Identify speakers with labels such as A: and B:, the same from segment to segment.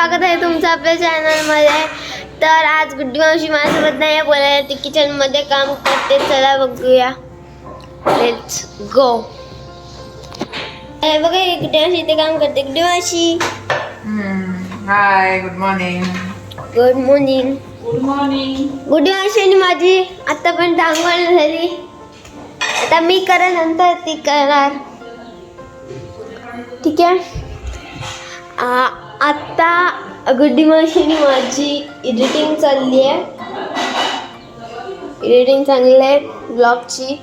A: स्वागत आहे तुमचं आपल्या चॅनलमध्ये. तर आज गुड्डी मावशी माझ्यासोबत नाही आहे बोलायला ती किचनमध्ये काम करते. चला बघूया. लेट्स गो बघा ही गुड्डी मावशी इथे काम करते. गुड्डी मावशी.
B: Hi good morning
A: good morning
C: good morning
A: Guddi मावशी आणि माझी आतापर्यंत आंघोळ झाली. आता मी करेन नंतर ती करणार. ठीक आहे? आत्ता गुड्डी मशीन माझी एडिटिंग चालली आहे. एडिटिंग चांगली आहे ब्लॉगची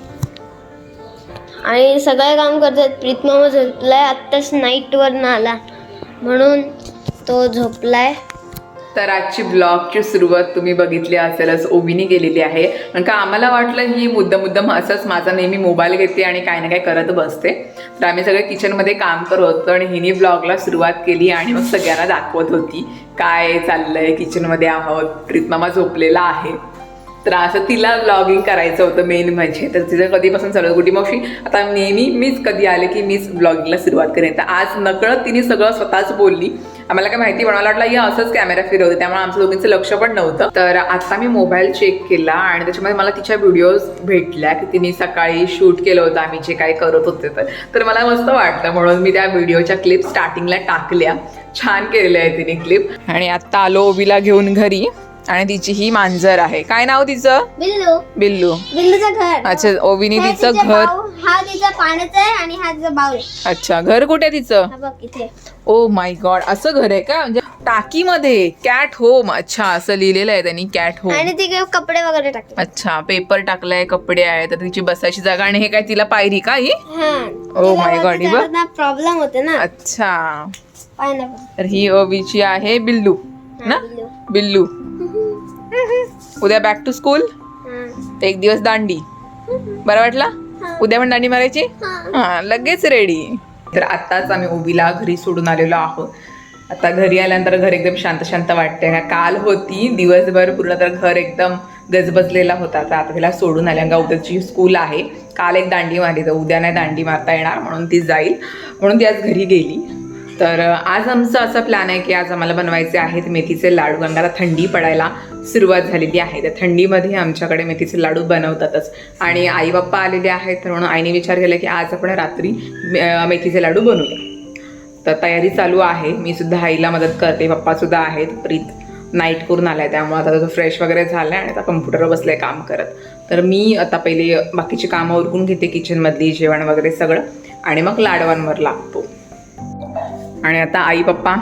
A: आणि सगळे काम करतात. प्रीतमामा झोपलाय. आत्ताच नाईटवर आला. म्हणून तो झोपलाय.
B: तर आजची ब्लॉगची सुरुवात तुम्ही बघितली असेलच. ओबीने केलेली आहे. कारण का आम्हाला वाटलं ही मुद्दा मुद्दाम असंच माझा नेहमी मोबाईल घेते आणि काही ना काही करत बसते. तर आम्ही सगळे किचनमध्ये काम करत होतो आणि हिने ब्लॉगला सुरुवात केली आणि मग सगळ्यांना दाखवत होती काय चाललंय किचनमध्ये आहोत? प्रीतमामा झोपलेला आहे. तर असं तिला ब्लॉगिंग करायचं होतं मेन म्हणजे. तर तिचं कधीपासून चालू कुठे मावशी आता नेहमी मीच कधी आले की मीच ब्लॉगिंगला सुरुवात करेन. तर आज नकळत तिने सगळं स्वतःच बोलली. आम्हाला काय माहिती पण वाटलं या असंच कॅमेरा फिरवते. त्यामुळे आमचं दोघींचं लक्ष पण नव्हतं. तर आता मी मोबाईल चेक केला आणि त्याच्यामध्ये मला तिच्या व्हिडिओज भेटल्या की तिने सकाळी शूट केलं होतं आम्ही जे काही करत होते तर. तर मला मस्त वाटलं म्हणून मी त्या व्हिडिओच्या क्लिप स्टार्टिंगला टाकल्या. छान केलेल्या आहे तिने क्लिप आणि आता आलो ओबीला घेऊन घरी. आणि तिची ही मांजर आहे. काय नाव तिचं?
A: बिल्लू.
B: बिल्लू.
A: बिल्लूचं घर.
B: अच्छा ओबीने
A: हे
B: तिचं
A: तिचे
B: घर.
A: बाऊ- हा तिचा पाण्याचा आहे आणि हा तिचा बाऊल आहे.
B: अच्छा घर कुठे तिचं?
A: हा बघ इथे.
B: ओ माय गॉड असं घर आहे का? म्हणजे टाकीमध्ये कॅट होम. अच्छा असं लिहिलेलं आहे त्यांनी कॅट होम.
A: आणि ती कपडे वगैरे टाकले.
B: अच्छा पेपर टाकलाय कपडे आहे तर तिची बसायची जागा आणि हे काय तिला पायरी का ही? Oh my God, ही बघ.
A: प्रॉब्लेम होते ना.
B: अच्छा.
A: पाय ना
B: तर ही ओबीची आहे बिल्लू ना?
A: बिल्लू.
B: उद्या बॅक टू स्कूल. एक दिवस दांडी. बरं वाटला? उद्या पण दांडी मारायची? हा. लगेच रेडी तर आत्ताच आम्ही ओबीला घरी सोडून आलेलो आहोत. आता घरी आल्यानंतर घर एकदम शांत शांत वाटते का काल होती दिवसभर पूर्ण तर घर एकदम गजबजलेला होता. तर आता तिला सोडून आल्या का उद्याची स्कूल आहे. काल एक दांडी मारली. तर उद्या नाही दांडी मारता येणार. म्हणून ती जाईल. म्हणून ती आज घरी गेली. तर आज आमचा असा प्लॅन आहे की आज आम्हाला बनवायचे आहेत मेथीचे लाडू. कारण आता थंडी पडायला सुरुवात झालेली आहे. तर थंडीमध्ये आमच्याकडे मेथीचे लाडू बनवतातच. आणि आई बाप्पा आलेले आहेत तर म्हणून आईने विचार केला की आज आपण रात्री मे- मेथीचे लाडू बनवूया. तर तयारी चालू आहे. मी सुद्धा आईला मदत करते. पप्पासुद्धा आहेत. प्रीत नाईट करून आला आहे त्यामुळे आता तो फ्रेश वगैरे झालाय आणि आता कम्प्युटरवर बसलाय काम करत. तर मी आता पहिले बाकीची कामं उरकून घेते किचनमधली जेवण वगैरे सगळं. आणि मग लाडवांवर लागतो. आणि आता आई पप्पा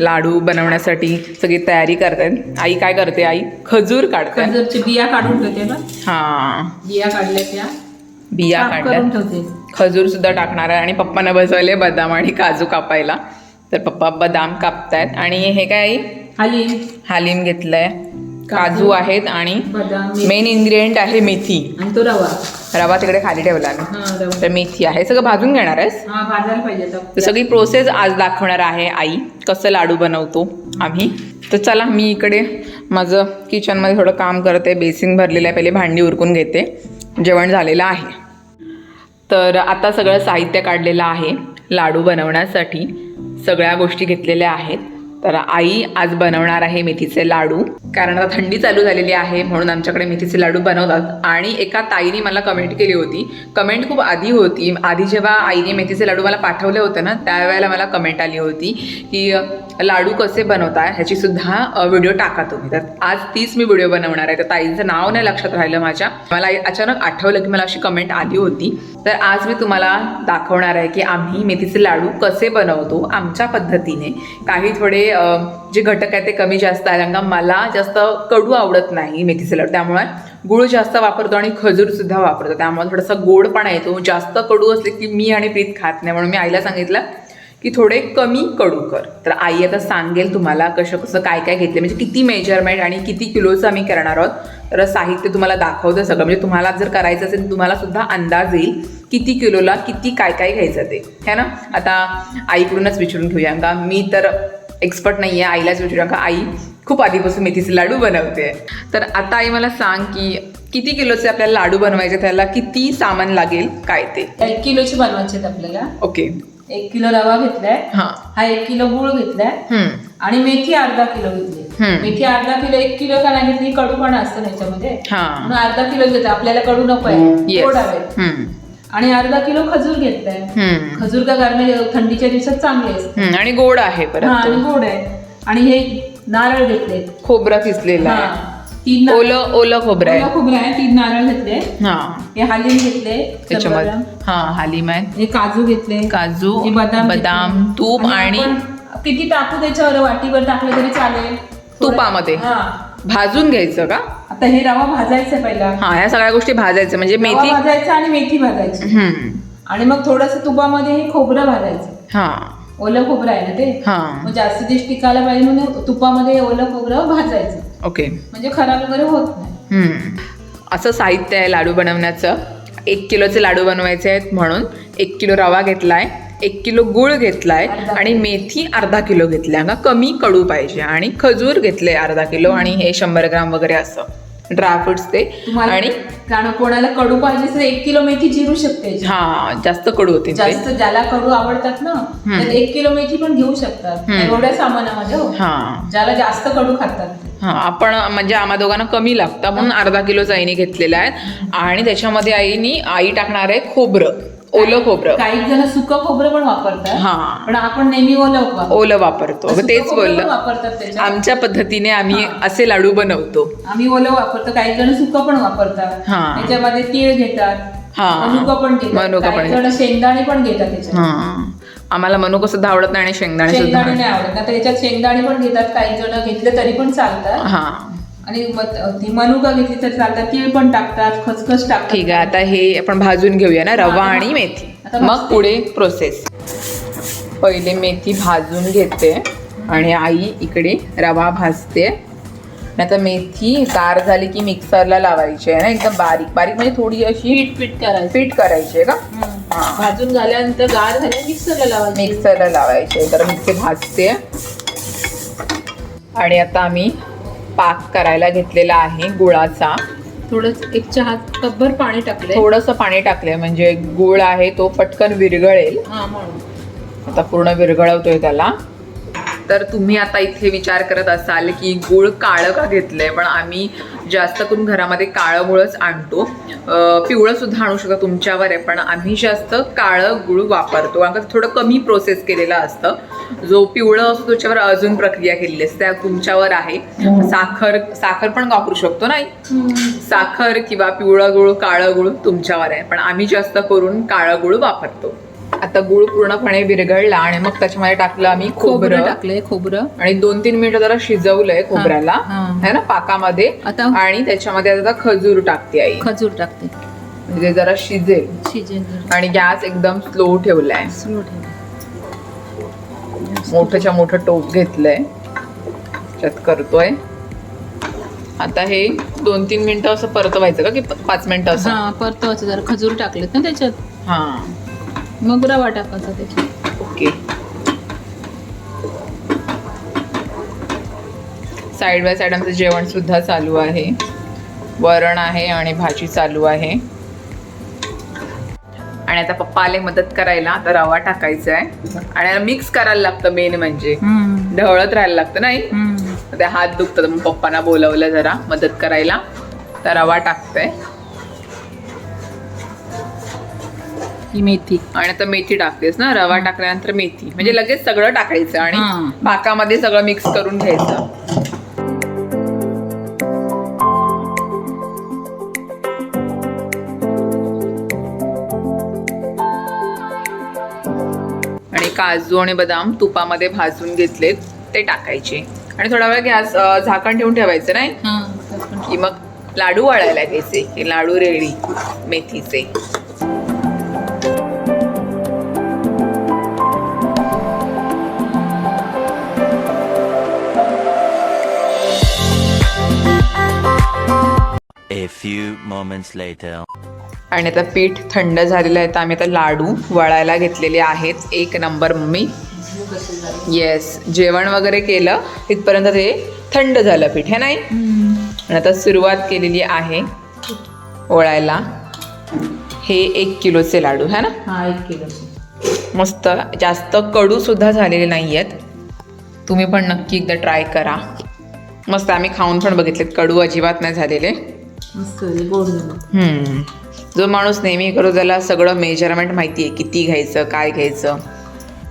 B: लाडू बनवण्यासाठी सगळी तयारी करतात आई काय करते आई? खजूर काढते.
C: खजूरची बिया काढून ठेवते ना
B: हा.
C: बिया काढल्या त्या.
B: बिया काढल्या. खजूर सुद्धा टाकणार आहे आणि पप्पांना बसवले बदाम आणि काजू कापायला. तर पप्पा बदाम कापतायत. आणि हे काय आई?
C: खाली
B: हालीम घेतलंय. काजू आहेत आणि
C: बदाम
B: मेन इन्ग्रेडियंट आहे मेथी.
C: आणि तो रवा.
B: रवा तिकडे खाली ठेवला मी तर मेथी आहे. सगळं भाजून घेणार आहेस?
C: हा भाजायला पाहिजे
B: तर. सगळी प्रोसेस आज दाखवणार आहे आई कसं लाडू बनवतो आम्ही. तर चला मी इकडे माझं किचनमध्ये थोडं काम करते. बेसिन भरलेलं आहे. पहिले भांडी उरकून घेते. जेवण झालेलं आहे. तर आता सगळं साहित्य काढलेलं आहे लाडू बनवण्यासाठी. सगळ्या गोष्टी घेतलेल्या आहेत. तर आई आज बनवणार आहे मेथीचे लाडू. कारण आता थंडी चालू झालेली आहे म्हणून आमच्याकडे मेथीचे लाडू बनवतात. आणि एका ताईने मला कमेंट केली होती. कमेंट खूप आधी होती. आधी जेव्हा आईने मेथीचे लाडू मला पाठवले होते ना त्यावेळेला मला कमेंट आली होती की लाडू कसे बनवताय ह्याची सुद्धा व्हिडिओ टाका तुम्ही. तर आज तीच मी व्हिडिओ बनवणार आहे. तर ताईचं नाव नाही लक्षात राहिलं माझ्या. मला अचानक आठवलं की मला अशी कमेंट आली होती. तर आज मी तुम्हाला दाखवणार आहे की आम्ही मेथीचे लाडू कसे बनवतो आमच्या पद्धतीने. काही थोडे जे घटक आहेत ते कमी जास्त आहे कारण का मला जास्त कडू आवडत नाही मेथीचे लाडू. त्यामुळे गुळ जास्त वापरतो आणि खजूरसुद्धा वापरतो. त्यामुळे थोडासा गोडपणा येतो. जास्त कडू असले की मी आणि प्रीत खात नाही. म्हणून मी आईला सांगितलं की थोडे कमी कडू कर. तर आई आता सांगेल तुम्हाला कसं कसं काय काय घेतलं म्हणजे किती मेजरमेंट आणि किती किलोचं आम्ही करणार आहोत. तर साहित्य तुम्हाला दाखवतं सगळं. म्हणजे तुम्हाला जर करायचं असेल तुम्हाला सुद्धा अंदाज येईल किती किलोला किती काय काय घ्यायचं ते. है ना? आता आईकडूनच विचारून घेऊया. का मी तर एक्सपर्ट नाही आहे आईलाच विचारूया. का आई खूप आधीपासून मेथीचे लाडू बनवते. तर आता आई मला सांग की किती किलोचे आपल्याला लाडू बनवायचे त्याला किती सामान लागेल काय ते?
C: एक किलोची बनवायचे आपल्याला.
B: ओके.
C: एक किलो रवा घेतलाय.
B: हां.
C: एक किलो गुळ घेतलाय. आणि मेथी अर्धा किलो घेतली. मेथी अर्धा किलो एक किलो का नाही घेतली कडूपणा असतो याच्यामध्ये.
B: हा.
C: म्हणून अर्धा किलो घेतो आपल्याला कडू नको आहे गोड हवे. आणि अर्धा किलो खजूर घेतलाय. खजूर का गरमी थंडीच्या दिवसात चांगले असते
B: आणि गोड आहे
C: हा आणि. गोड आहे. आणि हे नारळ घेतले
B: खोबरं किसलेलं
C: तीन
B: ओलं ओलं खोबरं
C: ओलं
B: आहे
C: खोबरं आहे तीन नारळ घेतले.
B: हा.
C: हे हालीम घेतले
B: त्याच्यामध्ये हा हालिम आहे.
C: हे काजू घेतले.
B: काजू
C: बदाम.
B: बदाम तूप आणि
C: किती टाकू त्याच्यावर? वाटीवर टाकलं तरी चालेल.
B: तुपामध्ये?
C: हा.
B: भाजून घ्यायचं का?
C: आता हे रवा भाजायचं पहिला.
B: हा ह्या सगळ्या गोष्टी भाजायचं. म्हणजे मेथी
C: भाजायचा आणि मेथी भाजायची. आणि मग थोडस तुपामध्ये हे खोबरं भाजायचं.
B: हा.
C: ओलं खोबरं आहे ना ते?
B: हा.
C: मग जास्त दिवस टिकायला पाहिजे म्हणून तुपामध्ये ओलं खोबरं भाजायचं.
B: ओके.
C: म्हणजे खराब वगैरे होत नाही.
B: हम्म. असं साहित्य आहे लाडू बनवण्याचं. एक किलोचे लाडू बनवायचे आहेत म्हणून. एक किलो रवा घेतलाय. एक किलो गुळ घेतलाय.
C: अर्धा
B: आणि मेथी अर्धा किलो घेतल्या का कमी कडू पाहिजे. आणि खजूर घेतले अर्धा किलो. आणि हे शंभर ग्राम वगैरे असं. ड्रायफ्रुट्स ते.
C: तुम्हाला
B: आणि
C: कारण कोणाला कडू पाहिजे तर एक किलो मेथी जिरू शकते.
B: हा जास्त कडू होते
C: जास्त ज्याला कडू आवडतात ना तर एक किलो मेथी पण घेऊ शकतात. एवढ्या सामानामध्ये हो.
B: हा.
C: ज्याला जास्त कडू खातात
B: हा आपण म्हणजे आम्हा दोघांना कमी लागतं म्हणून अर्धा किलो आईने घेतलेला आहे. आणि त्याच्यामध्ये आईनी आई टाकणार आहे खोबरं. ओलं खोबरं.
C: काही जण सुकं खोबरं पण वापरतात.
B: हा.
C: पण आपण नेहमी ओलं वापरतो.
B: ओलं वापरतो.
C: सुकं
B: तेच
C: खोबरं पण
B: बोललं.
C: वापरतात त्याच्यात
B: आमच्या पद्धतीने आम्ही असे लाडू बनवतो.
C: आम्ही ओलं वापरतो. काही जण सुकं पण वापरतात.
B: हा.
C: त्याच्यामध्ये तीळ घेतात.
B: हा.
C: मनुका पण घेतात.
B: मनुका पण
C: काही जण शेंगदाणे पण घेतात त्याच्यात.
B: हा. आम्हाला मनुका सुद्धा आवडत नाही आणि शेंगदाणे सुद्धा
C: शेंगदाणे नाही. आवडत. ना त्याच्यात शेंगदाणे पण घेतात. काही जण घेतले तरी पण चालतात.
B: हा.
C: आणि ती मनुका घेतली तर चालतात तीळ पण टाकतात खसखस टाकतात.
B: ठीक आहे आता हे आपण भाजून घेऊया ना रवा आणि मेथी. मग. पुढे प्रोसेस पहिले मेथी भाजून घेते आणि आई इकडे रवा भाजते. आणि आता मेथी गार झाली की मिक्सरला लावायची आहे ना एकदम बारीक बारीक म्हणजे थोडी अशी
C: पीठ पीठ करायचं.
B: पीठ करायची आहे का.
C: भाजून झाल्यानंतर गार झाल्या मिक्सरला लावायचं.
B: मिक्सरला लावायची तर मी ते भाजते. आणि आता आम्ही पाक करायला घेतलेला आहे गुळाचा.
C: थोडं एक चहा कपभर पाणी टाकलंय.
B: थोडंसं पाणी टाकलंय म्हणजे गुळ आहे तो पटकन विरघळेल.
C: हा म्हणून.
B: आता पूर्ण विरघळवतोय त्याला. तर तुम्ही आता इथे विचार करत असाल की गुळ काळं का घेतलंय? पण आम्ही जास्त करून घरामध्ये काळं गुळच आणतो. अं, पिवळं सुद्धा आणू शकतो तुमच्यावर आहे पण आम्ही जास्त काळं गुळ वापरतो. कारण का थोडं कमी प्रोसेस केलेलं असतं. जो पिवळं असतो त्याच्यावर अजून प्रक्रिया केलेली असते. त्या तुमच्यावर आहे. साखर साखर पण वापरू शकतो नाही साखर किंवा पिवळं गुळ काळं गुळ तुमच्यावर आहे. पण आम्ही जास्त करून काळं गुळ वापरतो. आता गुळ पूर्णपणे विरघळला आणि मग त्याच्यामध्ये टाकलं आम्ही
C: खोबरं टाकलंय खोबरं.
B: आणि दोन तीन मिनिटं जरा शिजवलंय खोबऱ्याला.
C: हा.
B: ना पाकामध्ये.
C: आता-
B: आणि त्याच्यामध्ये आता खजूर टाकते आई.
C: खजूर टाकते.
B: म्हणजे जरा शिजेल.
C: शिजेल.
B: आणि गॅस एकदम स्लो ठेवलाय.
C: स्लो ठेव
B: मोठंच्या मोठं टोप घेतलंय. त्यात करतोय. आता हे दोन तीन मिनिटं असं परतवायचं का की पाच मिनिटं असं?
C: हा परतवायचं जरा. खजूर टाकलेत ना त्याच्यात?
B: हा.
C: मग रवा टाकायचा त्याच्यात.
B: ओके. साईड बाय साईड आमचं जेवण सुद्धा चालू आहे. वरण आहे आणि भाजी चालू आहे. आणि आता पप्पा आले मदत करायला आता रवा टाकायचा आहे आणि मिक्स करायला लागतं मेन म्हणजे. ढवळत राहायला लागतं नाही? ते हात दुखतात मग पप्पांना बोलवलं जरा मदत करायला. तर रवा टाकतोय.
C: ही मेथी.
B: आणि आता मेथी टाकतेस ना? रवा टाकल्यानंतर मेथी. म्हणजे लगेच सगळं टाकायचं आणि
C: हां.
B: भाकामध्ये सगळं मिक्स करून घ्यायचं. आणि काजू आणि बदाम तुपामध्ये भाजून घेतलेत ते टाकायचे. आणि थोडा वेळ गॅस अं, झाकण ठेवून ठेवायचं नाही?
C: हा पण
B: की मग लाडू वळायला घ्यायचे की लाडू रेडी मेथीचे.
D: A few moments later.
B: आणि आता पीठ थंड झालेलं आहे तर आम्ही आता लाडू वळायला घेतलेले आहेत. एक नंबर मम्मी. येस जेवण वगैरे केलं इथपर्यंत ते थंड झालं पीठ हे नाही? आणि आता सुरुवात केलेली आहे वळायला. हे एक किलोचे लाडू है ना?
C: हा एक किलो
B: मस्त जास्त कडू सुद्धा झालेले नाही आहेत तुम्ही पण नक्की एकदा ट्राय करा. मस्त आम्ही खाऊन पण बघितलेत कडू अजिबात नाही झालेले.
C: मस्त झाले, गोड झालं.
B: हम्म. जो माणूस नेहमी करू त्याला सगळं मेजरमेंट माहिती आहे किती घ्यायचं काय घ्यायचं.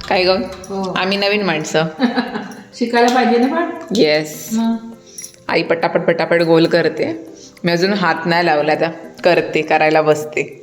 B: काय ग?
C: हो.
B: आम्ही नवीन माणसं.
C: शिकायला पाहिजे ना पण?
B: येस
C: मग?
B: आई पटापट पटापट गोल करते. मी अजून हात नाही लावला आता. करते करायला बसते.